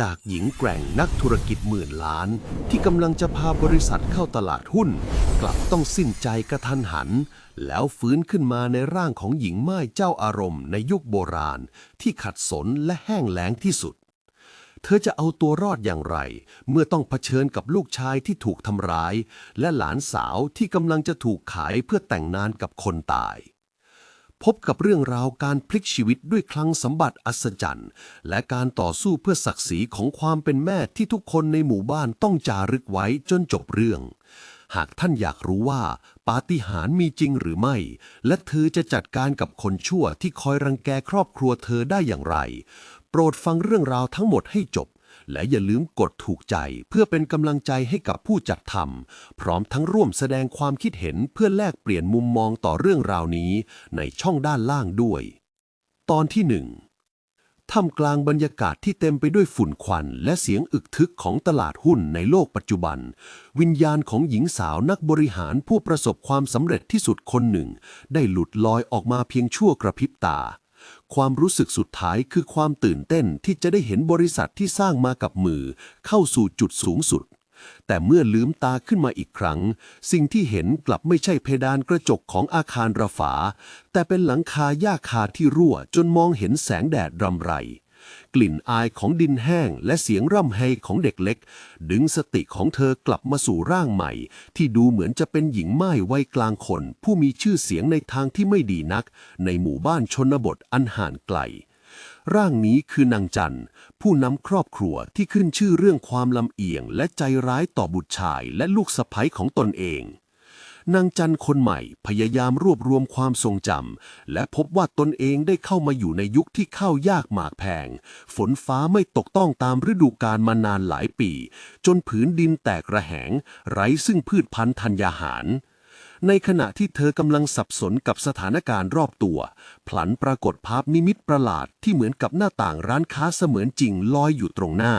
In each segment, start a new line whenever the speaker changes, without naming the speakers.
จากหญิงแกร่งนักธุรกิจหมื่นล้าน ที่กำลังจะพาบริษัทเข้าตลาดหุ้น กลับต้องสิ้นใจกระทันหัน แล้วฟื้นขึ้นมาในร่างของหญิงม่ายเจ้าอารมณ์ในยุคโบราณ ที่ขัดสนและแห้งแล้งที่สุด เธอจะเอาตัวรอดอย่างไร เมื่อต้องเผชิญกับลูกชายที่ถูกทำร้าย และหลานสาวที่กำลังจะถูกขายเพื่อแต่งงานกับคนตาย พบกับเรื่องราวการพลิกชีวิตด้วยคลังสมบัติอัศจรรย์ และการต่อสู้เพื่อศักดิ์ศรีของความเป็นแม่ที่ทุกคนในหมู่บ้านต้องจารึกไว้จนจบเรื่อง หากท่านอยากรู้ว่า ปาฏิหาริย์มีจริงหรือไม่ และเธอจะจัดการกับคนชั่วที่คอยรังแกครอบครัวเธอได้อย่างไร โปรดฟังเรื่องราวทั้งหมดให้จบ และอย่าลืมกดถูกใจเพื่อเป็นกำลังใจให้กับผู้จัดทำพร้อมทั้งร่วมแสดงความคิดเห็นเพื่อแลกเปลี่ยนมุมมองต่อเรื่องราวนี้ ในช่องด้านล่างด้วย ตอนที่หนึ่งท่ามกลางบรรยากาศที่เต็มไปด้วยฝุ่นควันและเสียงอึกทึกของตลาดหุ้นในโลกปัจจุบัน วิญญาณของหญิงสาวนักบริหารผู้ประสบความสำเร็จที่สุดคนหนึ่ง ได้หลุดลอยออกมาเพียงชั่วกระพริบตา ความรู้สึกสุดท้ายคือความตื่นเต้นที่จะได้เห็นบริษัทที่สร้างมากับมือ เข้าสู่จุดสูงสุด แต่เมื่อลืมตาขึ้นมาอีกครั้ง สิ่งที่เห็นกลับไม่ใช่เพดานกระจกของอาคารระฝา แต่เป็นหลังคาหญ้าคาที่รั่วจนมองเห็นแสงแดดรำไร กลิ่นอายของดินแห้งและเสียงร่ำไห้ของเด็กเล็ก ดึงสติของเธอกลับมาสู่ร่างใหม่ ที่ดูเหมือนจะเป็นหญิงไม้วัยกลางคน ผู้มีชื่อเสียงในทางที่ไม่ดีนัก ในหมู่บ้านชนบทอันห่างไกล ร่างนี้คือนางจันผู้นำครอบครัวที่ขึ้นชื่อเรื่องความลำเอียง และใจร้ายต่อบุตรชายและลูกสะใภ้ของตนเอง นางจันทร์คนใหม่พยายามรวบรวมความทรงจำและพบว่าตนเองได้เข้ามาอยู่ในยุคที่ข้าวยากหมากแพง ฝนฟ้าไม่ตกต้องตามฤดูกาลมานานหลายปี จนผืนดินแตกระแหง ไร้ซึ่งพืชพันธุ์ธัญญาหาร ในขณะที่เธอกำลังสับสนกับสถานการณ์รอบตัวพลันปรากฏภาพนิมิตประหลาดที่เหมือนกับหน้าต่างร้านค้าเสมือนจริงลอยอยู่ตรงหน้า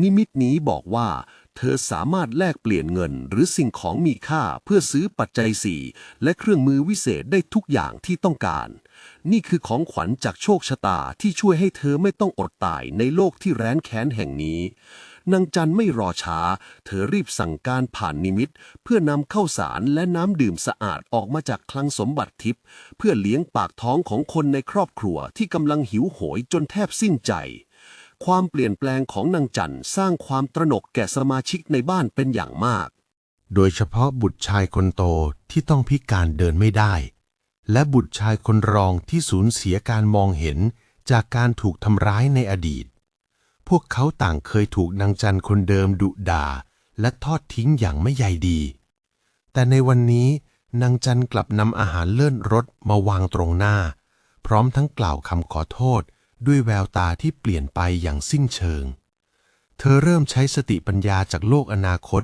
นิมิตนี้บอกว่า เธอสามารถแลกเปลี่ยนเงินหรือสิ่งของมีค่าเพื่อซื้อปัจจัยสี่และเครื่องมือวิเศษได้ทุกอย่างที่ต้องการ นี่คือของขวัญจากโชคชะตาที่ช่วยให้เธอไม่ต้องอดตายในโลกที่แร้นแค้นแห่งนี้นางจันไม่รอช้า เธอรีบสั่งการผ่านนิมิต เพื่อนำข้าวสารและน้ำดื่มสะอาดออกมาจากคลังสมบัติทิพย์เพื่อเลี้ยงปากท้องของคนในครอบครัวที่กำลังหิวโหยจนแทบสิ้นใจ ความเปลี่ยนแปลงของนางจันสร้างความตระหนกแก่สมาชิกในบ้านเป็นอย่างมาก
โดยเฉพาะบุตรชายคนโตที่ต้องพิการเดินไม่ได้ และบุตรชายคนรองที่สูญเสียการมองเห็นจากการถูกทำร้ายในอดีต พวกเขาต่างเคยถูกนางจันคนเดิมดุด่า และทอดทิ้งอย่างไม่ใยดี แต่ในวันนี้นางจันกลับนำอาหารเลื่อนรถมาวางตรงหน้า พร้อมทั้งกล่าวคำขอโทษ ด้วยแววตาที่เปลี่ยนไปอย่างสิ้นเชิง เธอเริ่มใช้สติปัญญาจากโลกอนาคต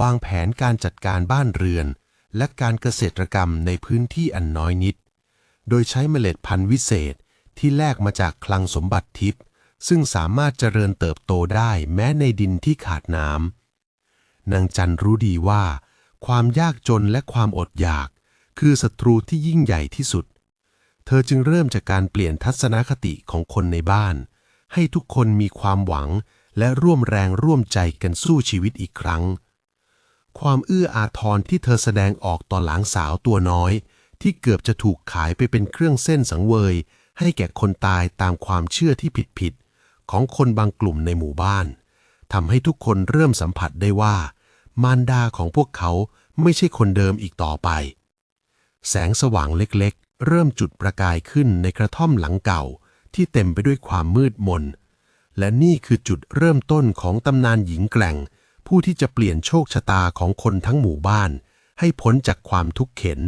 วางแผนการจัดการบ้านเรือน และการเกษตรกรรมในพื้นที่อันน้อยนิด โดยใช้เมล็ดพันธุ์วิเศษที่แลกมาจากคลังสมบัติทิพย์ซึ่งสามารถเจริญเติบโตได้แม้ในดินที่ขาดน้ำนางจันรู้ดีว่า ความยากจนและความอดอยาก คือศัตรูที่ยิ่งใหญ่ที่สุด เธอจึงเริ่มจากการเปลี่ยนทัศนคติของคนในบ้าน ให้ทุกคนมีความหวังและร่วมแรงร่วมใจกันสู้ชีวิตอีกครั้ง ความเอื้ออาทรที่เธอแสดงออกต่อหลานสาวตัวน้อย ที่เกือบจะถูกขายไปเป็นเครื่องเส้นสังเวย ให้แก่คนตายตามความเชื่อที่ผิดๆของคนบางกลุ่มในหมู่บ้านทำให้ทุกคนเริ่มสัมผัสได้ว่า มารดาของพวกเขาไม่ใช่คนเดิมอีกต่อไป แสงสว่างเล็กๆ เริ่มจุดประกายขึ้นในกระท่อมหลังเก่าที่เต็มไปด้วยความมืดมน และนี่คือจุดเริ่มต้นของตำนานหญิงแกร่ง ผู้ที่จะเปลี่ยนโชคชะตาของคนทั้งหมู่บ้าน ให้พ้นจากความทุกข์เข็น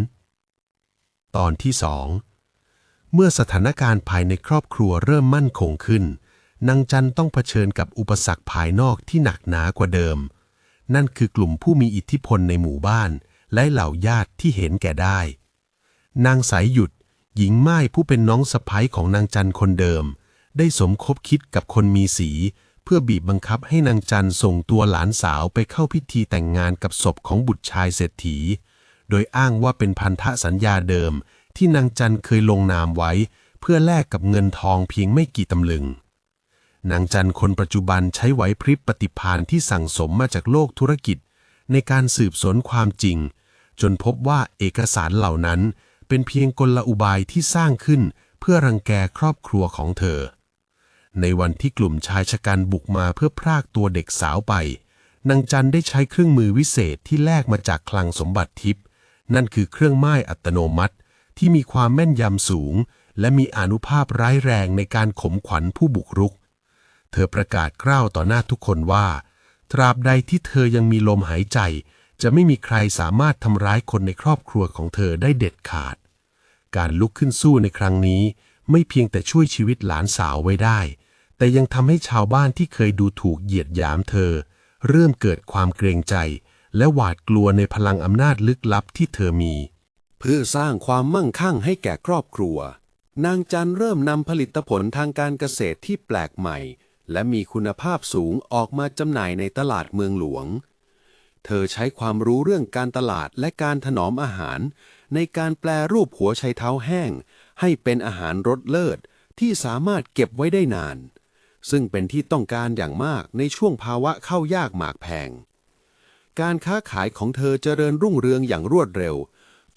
ตอนที่สองเมื่อสถานการณ์ภายในครอบครัวเริ่มมั่นคงขึ้น นางจันต้องเผชิญกับอุปสรรคภายนอกที่หนักหนากว่าเดิม นั่นคือกลุ่มผู้มีอิทธิพลในหมู่บ้าน และเหล่าญาติที่เห็นแก่ได้ นางสายหยุด หญิงไม้ผู้เป็นน้องสะพ้ยของนางจันคนเดิม ได้สมคบคิดกับคนมีสี เพื่อบีบบังคับให้นางจันส่งตัวหลานสาวไปเข้าพิธีแต่งงานกับศพของบุตรชายเศรษฐี โดยอ้างว่าเป็นพันธสัญญาเดิม ที่นางจันเคยลงนามไว้ เพื่อแลกกับเงินทองเพียงไม่กี่ตำลึงนางจันคนปัจจุบันใช้ไหวพริบปฏิภาณที่สั่งสมมาจากโลกธุรกิจ ในการสืบสวนความจริง จนพบว่าเอกสารเหล่านั้น เป็นเพียงกลอุบายที่สร้างขึ้นเพื่อรังแกครอบครัวของเธอ ในวันที่กลุ่มชายชะกันบุกมาเพื่อพรากตัวเด็กสาวไป นางจันได้ใช้เครื่องมือวิเศษที่แลกมาจากคลังสมบัติทิพย์นั่นคือเครื่องไม้อัตโนมัติที่มีความแม่นยำสูง และมีอนุภาพร้ายแรงในการข่มขวัญผู้บุกรุก เธอประกาศกล้าวต่อหน้าทุกคนว่า ตราบใดที่เธอยังมีลมหายใจ จะไม่มีใครสามารถทำร้ายคนในครอบครัวของเธอได้เด็ดขาด การลุกขึ้นสู้ในครั้งนี้ ไม่เพียงแต่ช่วยชีวิตหลานสาวไว้ได้ แต่ยังทำให้ชาวบ้านที่เคยดูถูกเหยียดหยามเธอ เริ่มเกิดความเกรงใจ และหวาดกลัวในพลังอำนาจลึกลับที่เธอมี
เพื่อสร้างความมั่งคั่งให้แก่ครอบครัว นางจันเริ่มนำผลิตผลทางการเกษตรที่แปลกใหม่ และมีคุณภาพสูงออกมาจำหน่ายในตลาดเมืองหลวง เธอใช้ความรู้เรื่องการตลาดและการถนอมอาหาร ในการแปลรูปหัวไชเท้าแห้ง ให้เป็นอาหารรสเลิศที่สามารถเก็บไว้ได้นาน ซึ่งเป็นที่ต้องการอย่างมากในช่วงภาวะเข้ายากหมากแพง การค้าขายของเธอเจริญรุ่งเรืองอย่างรวดเร็ว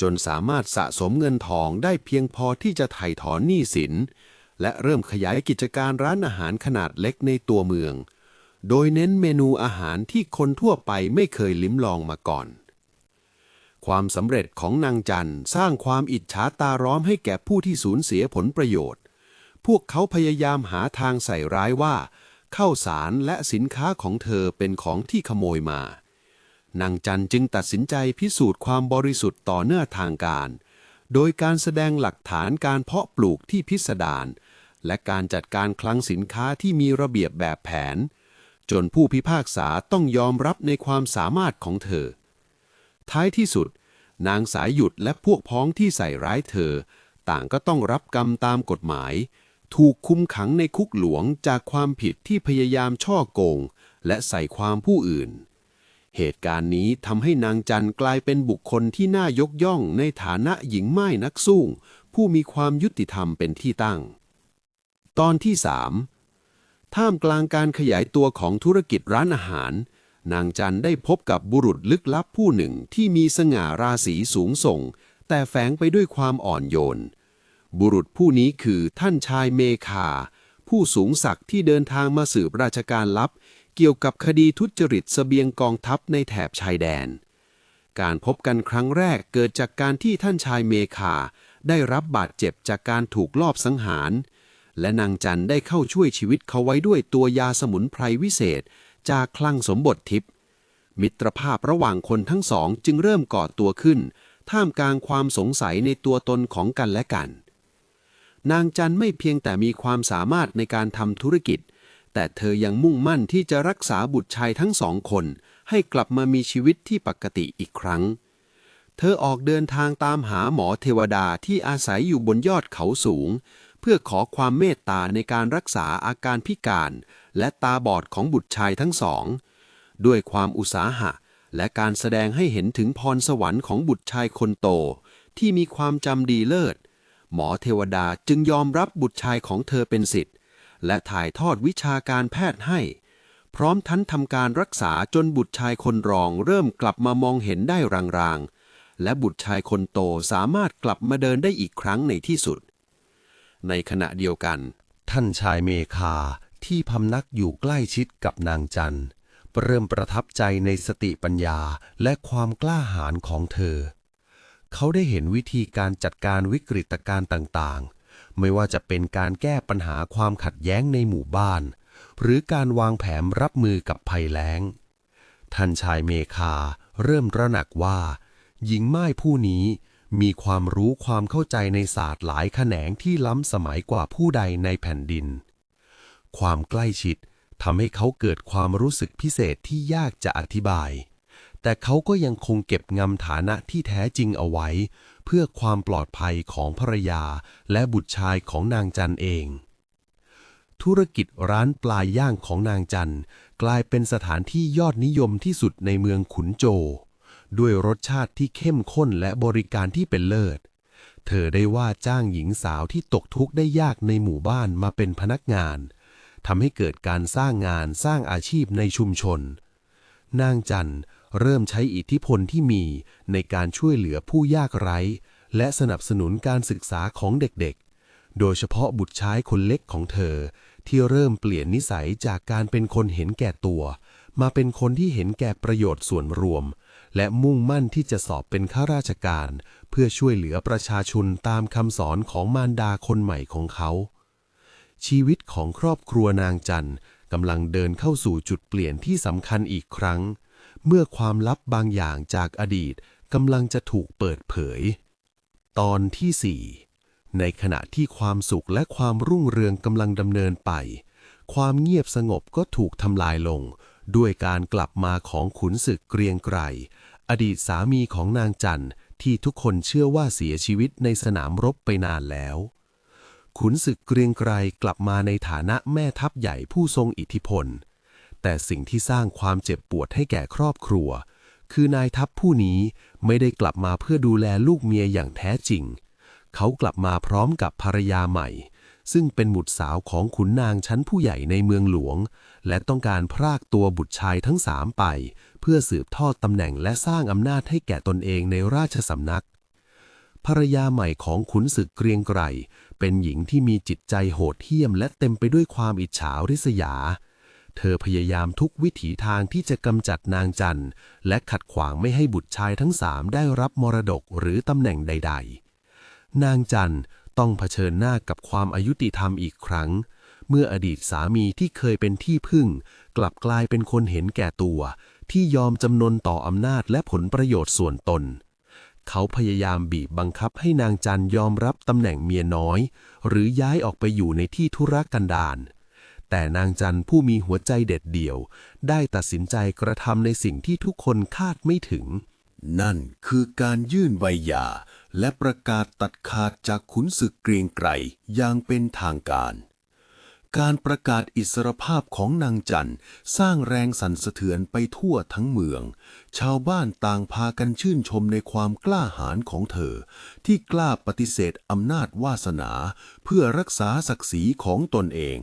จนสามารถสะสมเงินทองได้เพียงพอที่จะไถ่ถอนหนี้สิน และเริ่มขยายกิจการร้านอาหารขนาดเล็กในตัวเมือง โดยเน้นเมนูอาหารที่คนทั่วไปไม่เคยลิ้มลองมาก่อน ความสำเร็จของนางจันสร้างความอิจฉาตาร้อมให้แก่ผู้ที่สูญเสียผลประโยชน์ พวกเขาพยายามหาทางใส่ร้ายว่าข้าวสารและสินค้าของเธอเป็นของที่ขโมยมา นางจันจึงตัดสินใจพิสูจน์ความบริสุทธิ์ต่อเนื่อทางการ โดยการแสดงหลักฐานการเพาะปลูกที่พิสดารและการจัดการคลังสินค้าที่มีระเบียบแบบแผน จนผู้พิพากษาต้องยอมรับในความสามารถของเธอ ท้ายที่สุด นางสายหยุดและพวกพ้องที่ใส่ร้ายเธอ ต่างก็ต้องรับกรรมตามกฎหมาย ถูกคุมขังในคุกหลวงจากความผิดที่พยายามช่อโกง และใส่ความผู้อื่น เหตุการณ์นี้ทำให้นางจันกลายเป็นบุคคลที่น่ายกย่องในฐานะหญิงไม้นักสู้ผู้มีความยุติธรรมเป็นที่ตั้ง ตอนที่สาม ท่ามกลางการขยายตัวของธุรกิจร้านอาหาร นางจันได้พบกับบุรุษลึกลับผู้หนึ่งที่มีสง่าราศีสูงส่ง แต่แฝงไปด้วยความอ่อนโยน บุรุษผู้นี้คือท่านชายเมคา ผู้สูงศักดิ์ที่เดินทางมาสืบราชการลับ เกี่ยวกับคดีทุจริตเสบียงกองทัพในแถบชายแดน การพบกันครั้งแรกเกิดจากการที่ท่านชายเมคาได้รับบาดเจ็บจากการถูกลอบสังหาร และนางจันได้เข้าช่วยชีวิตเขาไว้ด้วยตัวยาสมุนไพรวิเศษ จากคลังสมบททิพย์มิตรภาพระหว่างคนทั้งสองจึงเริ่มก่อตัวขึ้น ท่ามกลางความสงสัยในตัวตนของกันและกัน นางจันไม่เพียงแต่มีความสามารถในการทำธุรกิจ แต่เธอยังมุ่งมั่นที่จะรักษาบุตรชายทั้งสองคน ให้กลับมามีชีวิตที่ปกติอีกครั้ง เธอออกเดินทางตามหาหมอเทวดาที่อาศัยอยู่บนยอดเขาสูง เพื่อขอความเมตตาในการรักษาอาการพิการ และตาบอดของบุตรชายทั้งสอง ด้วยความอุตสาหะ และการแสดงให้เห็นถึงพรสวรรค์ของบุตรชายคนโต ที่มีความจำดีเลิศ หมอเทวดาจึงยอมรับบุตรชายของเธอเป็นสิทธิ์ และถ่ายทอดวิชาการแพทย์ให้ พร้อมทั้นทำการรักษาจนบุตรชายคนรองเริ่มกลับมามองเห็นได้รางๆและบุตรชายคนโตสามารถกลับมาเดินได้อีกครั้งในที่สุด ในขณะเดียวกัน
ท่านชายเมคาที่พำนักอยู่ใกล้ชิดกับนางจันเริ่มประทับใจในสติปัญญาและความกล้าหาญของเธอ เขาได้เห็นวิธีการจัดการวิกฤตการณ์ต่างๆ ไม่ว่าจะเป็นการแก้ปัญหาความขัดแย้งในหมู่บ้าน หรือการวางแผนรับมือกับภัยแล้ง ท่านชายเมคาเริ่มระหนักว่า หญิงไม้ผู้นี้ มีความรู้ความเข้าใจในศาสตร์หลายแขนงที่ล้ำสมัยกว่าผู้ใดในแผ่นดิน ความใกล้ชิดทำให้เขาเกิดความรู้สึกพิเศษที่ยากจะอธิบาย แต่เขาก็ยังคงเก็บงำฐานะที่แท้จริงเอาไว้ เพื่อความปลอดภัยของภรรยาและบุตรชายของนางจันเอง ธุรกิจร้านปลาย่างของนางจันกลายเป็นสถานที่ยอดนิยมที่สุดในเมืองขุนโจ ด้วยรสชาติที่เข้มข้นและบริการที่เป็นเลิศ เธอได้ว่าจ้างหญิงสาวที่ตกทุกข์ได้ยากในหมู่บ้านมาเป็นพนักงาน
ทำให้เกิดการสร้างงานสร้างอาชีพในชุมชน นางจันเริ่มใช้อิทธิพลที่มีในการช่วยเหลือผู้ยากไร้ และสนับสนุนการศึกษาของเด็กๆ โดยเฉพาะบุตรชายคนเล็กของเธอ ที่เริ่มเปลี่ยนนิสัยจากการเป็นคนเห็นแก่ตัว มาเป็นคนที่เห็นแก่ประโยชน์ส่วนรวม และมุ่งมั่นที่จะสอบเป็นข้าราชการ เพื่อช่วยเหลือประชาชนตามคำสอนของมารดาคนใหม่ของเขา ชีวิตของครอบครัวนางจันกำลังเดินเข้าสู่จุดเปลี่ยนที่สำคัญอีกครั้ง เมื่อความลับบางอย่างจากอดีตกำลังจะถูกเปิดเผย ตอนที่4ในขณะที่ความสุขและความรุ่งเรืองกำลังดำเนินไป ความเงียบสงบก็ถูกทำลายลง ด้วยการกลับมาของขุนศึกเกรียงไกรอดีตสามีของนางจันที่ทุกคนเชื่อว่าเสียชีวิตในสนามรบไปนานแล้ว ขุนศึกเกรียงไกรกลับมาในฐานะแม่ทัพใหญ่ผู้ทรงอิทธิพล แต่สิ่งที่สร้างความเจ็บปวดให้แก่ครอบครัว คือนายทัพผู้นี้ไม่ได้กลับมาเพื่อดูแลลูกเมียอย่างแท้จริง เขากลับมาพร้อมกับภรรยาใหม่ ซึ่งเป็นบุตรสาวของขุนนางชั้นผู้ใหญ่ในเมืองหลวง และต้องการพรากตัวบุตรชายทั้งสามไป เพื่อสืบทอดตำแหน่งและสร้างอำนาจให้แก่ตนเองในราชสำนัก ภรรยาใหม่ของขุนศึกเกรียงไกรเป็นหญิงที่มีจิตใจโหดเหี้ยม และเต็มไปด้วยความอิจฉาริษยา เธอพยายามทุกวิถีทางที่จะกำจัดนางจันและขัดขวางไม่ให้บุตรชายทั้งสามได้รับมรดกหรือตำแหน่งใด ๆนางจัน ต้องเผชิญหน้ากับความอายุติธรรมอีกครั้ง เมื่ออดีตสามีที่เคยเป็นที่พึ่ง กลับกลายเป็นคนเห็นแก่ตัว ที่ยอมจำนนต่ออำนาจและผลประโยชน์ส่วนตน เขาพยายามบีบบังคับให้นางจันยอมรับตำแหน่งเมียน้อย หรือย้ายออกไปอยู่ในที่ธุรกันดารแต่นางจันผู้มีหัวใจเด็ดเดี่ยว ได้ตัดสินใจกระทำในสิ่งที่ทุกคนคาดไม่ถึง
นั่นคือการยื่นใบหย่า และประกาศตัดขาดจากขุนศึกเกรียงไกรอย่างเป็นทางการ การประกาศอิสรภาพของนางจันสร้างแรงสั่นสะเทือนไปทั่วทั้งเมือง ชาวบ้านต่างพากันชื่นชมในความกล้าหาญของเธอ ที่กล้าปฏิเสธอำนาจวาสนาเพื่อรักษาศักดิ์ศรีของตนเอง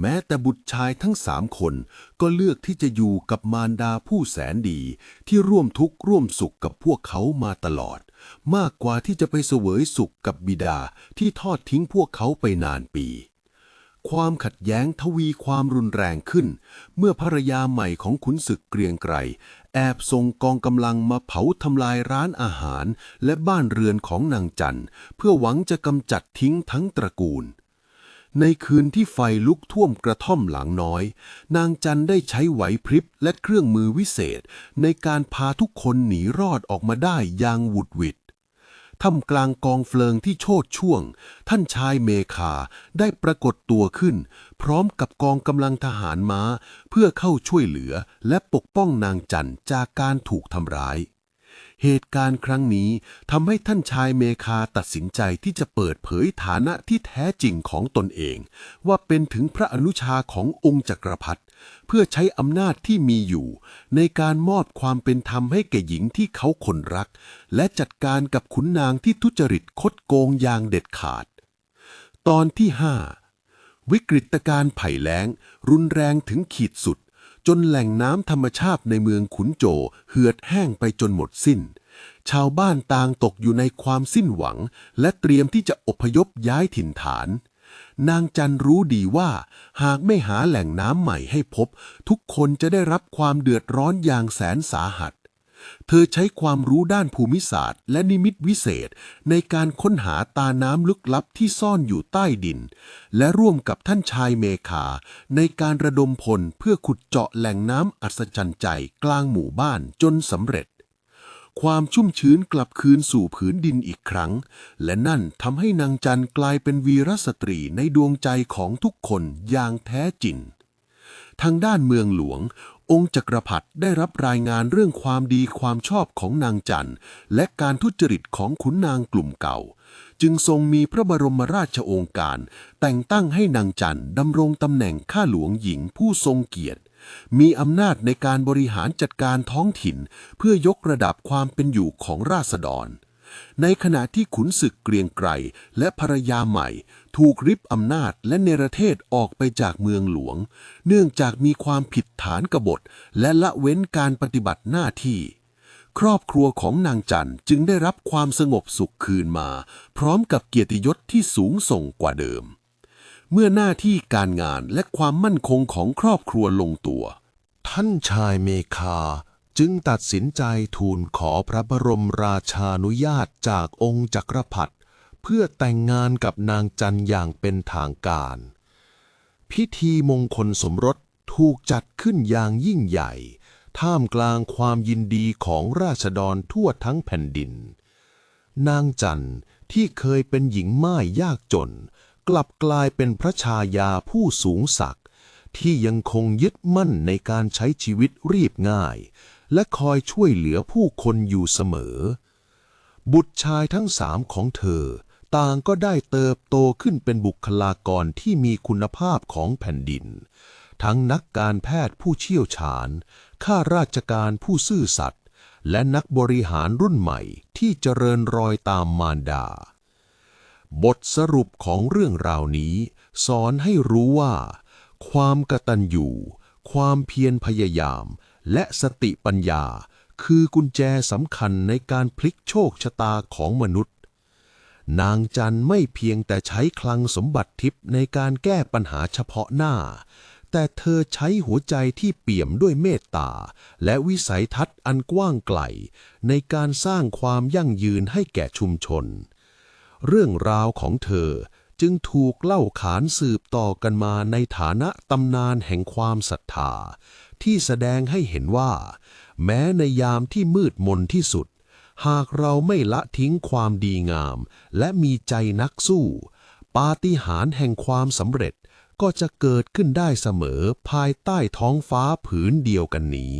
แม้แต่บุตรชายทั้งสามคนก็เลือกที่จะอยู่กับมารดาผู้แสนดีที่ร่วมทุกข์ร่วมสุขกับพวกเขามาตลอด มากกว่าที่จะไปเสวยสุขกับบิดาที่ทอดทิ้งพวกเขาไปนานปี ความขัดแย้งทวีความรุนแรงขึ้น เมื่อภรรยาใหม่ของขุนศึกเกรียงไกรแอบส่งกองกำลังมาเผาทำลายร้านอาหารและบ้านเรือนของนางจันเพื่อหวังจะกำจัดทิ้งทั้งตระกูล ในคืนที่ไฟลุกท่วมกระท่อมหลังน้อย นางจันได้ใช้ไหวพริบและเครื่องมือวิเศษ ในการพาทุกคนหนีรอดออกมาได้อย่างหวุดหวิดท่ามกลางกองเฟลิงที่โชดช่วง ท่านชายเมคาได้ปรากฏตัวขึ้น พร้อมกับกองกำลังทหารม้า เพื่อเข้าช่วยเหลือและปกป้องนางจันจากการถูกทำร้าย เหตุการณ์ครั้งนี้ทำให้ท่านชายเมคาตัดสินใจที่จะเปิดเผยฐานะที่แท้จริงของตนเอง ว่าเป็นถึงพระอนุชาขององค์จักรพรรดิเพื่อใช้อำนาจที่มีอยู่ ในการมอบความเป็นธรรมให้แก่หญิงที่เขาคนรัก และจัดการกับขุนนางที่ทุจริตคดโกงอย่างเด็ดขาด ตอนที่5วิกฤตการณ์ไผ่แล้ง รุนแรงถึงขีดสุด จนแหล่งน้ำธรรมชาติในเมืองขุนโจเหือดแห้งไปจนหมดสิ้น ชาวบ้านต่างตกอยู่ในความสิ้นหวัง และเตรียมที่จะอพยพย้ายถิ่นฐาน นางจันรู้ดีว่า หากไม่หาแหล่งน้ำใหม่ให้พบ ทุกคนจะได้รับความเดือดร้อนอย่างแสนสาหัส เธอใช้ความรู้ด้านภูมิศาสตร์ และนิมิตวิเศษ ในการค้นหาตาน้ำลึกลับที่ซ่อนอยู่ใต้ดิน และร่วมกับท่านชายเมคา ในการระดมพลเพื่อขุดเจาะแหล่งน้ำอัศจรรย์ใจกลางหมู่บ้านจนสำเร็จ ความชุ่มชื้นกลับคืนสู่ผืนดินอีกครั้ง และนั่นทำให้นางจันกลายเป็นวีรสตรีในดวงใจของทุกคนอย่างแท้จริงทางด้านเมืองหลวง องค์จักรพรรดิได้รับรายงานเรื่องความดีความชอบของนางจันและการทุจริตของขุนนางกลุ่มเก่า จึงทรงมีพระบรมราชโองการ แต่งตั้งให้นางจันดำรงตำแหน่งข้าหลวงหญิงผู้ทรงเกียรติ มีอำนาจในการบริหารจัดการท้องถิ่น เพื่อยกระดับความเป็นอยู่ของราษฎร ในขณะที่ขุนศึกเกรียงไกรและภรรยาใหม่ ถูกริบอำนาจและเนรเทศออกไปจากเมืองหลวง เนื่องจากมีความผิดฐานกบฏ และละเว้นการปฏิบัติหน้าที่ ครอบครัวของนางจันจึงได้รับความสงบสุขคืนมา พร้อมกับเกียรติยศที่สูงส่งกว่าเดิม เมื่อหน้าที่การงานและความมั่นคงของครอบครัวลงตัว
ท่านชายเมคา จึงตัดสินใจทูลขอพระบรมราชานุญาตจากองค์จักรพรรดิเพื่อแต่งงานกับนางจันอย่างเป็นทางการ พิธีมงคลสมรสถูกจัดขึ้นอย่างยิ่งใหญ่ ท่ามกลางความยินดีของราษฎรทั่วทั้งแผ่นดิน นางจันที่เคยเป็นหญิงม่ายยากจน กลับกลายเป็นพระชายาผู้สูงศักดิ์ที่ยังคงยึดมั่นในการใช้ชีวิตรีบง่าย และคอยช่วยเหลือผู้คนอยู่เสมอ บุตรชายทั้งสามของเธอ ต่างก็ได้เติบโตขึ้นเป็นบุคลากรที่มีคุณภาพของแผ่นดิน ทั้งนักการแพทย์ผู้เชี่ยวชาญ ข้าราชการผู้ซื่อสัตย์ และนักบริหารรุ่นใหม่ที่เจริญรอยตามมารดา บทสรุปของเรื่องราวนี้ สอนให้รู้ว่า ความกตัญญูความเพียรพยายาม และสติปัญญา คือกุญแจสำคัญในการพลิกโชคชะตาของมนุษย์ นางจันไม่เพียงแต่ใช้คลังสมบัติทิพย์ในการแก้ปัญหาเฉพาะหน้า แต่เธอใช้หัวใจที่เปี่ยมด้วยเมตตา และวิสัยทัศน์อันกว้างไกล ในการสร้างความยั่งยืนให้แก่ชุมชน เรื่องราวของเธอจึงถูกเล่าขานสืบต่อกันมาในฐานะตำนานแห่งความศรัทธา ที่แสดงให้เห็นว่า แม้ในยามที่มืดมนที่สุด หากเราไม่ละทิ้งความดีงาม และมีใจนักสู้ ปาฏิหาริย์แห่งความสำเร็จก็จะเกิดขึ้นได้เสมอภายใต้ท้องฟ้าผืนเดียวกันนี้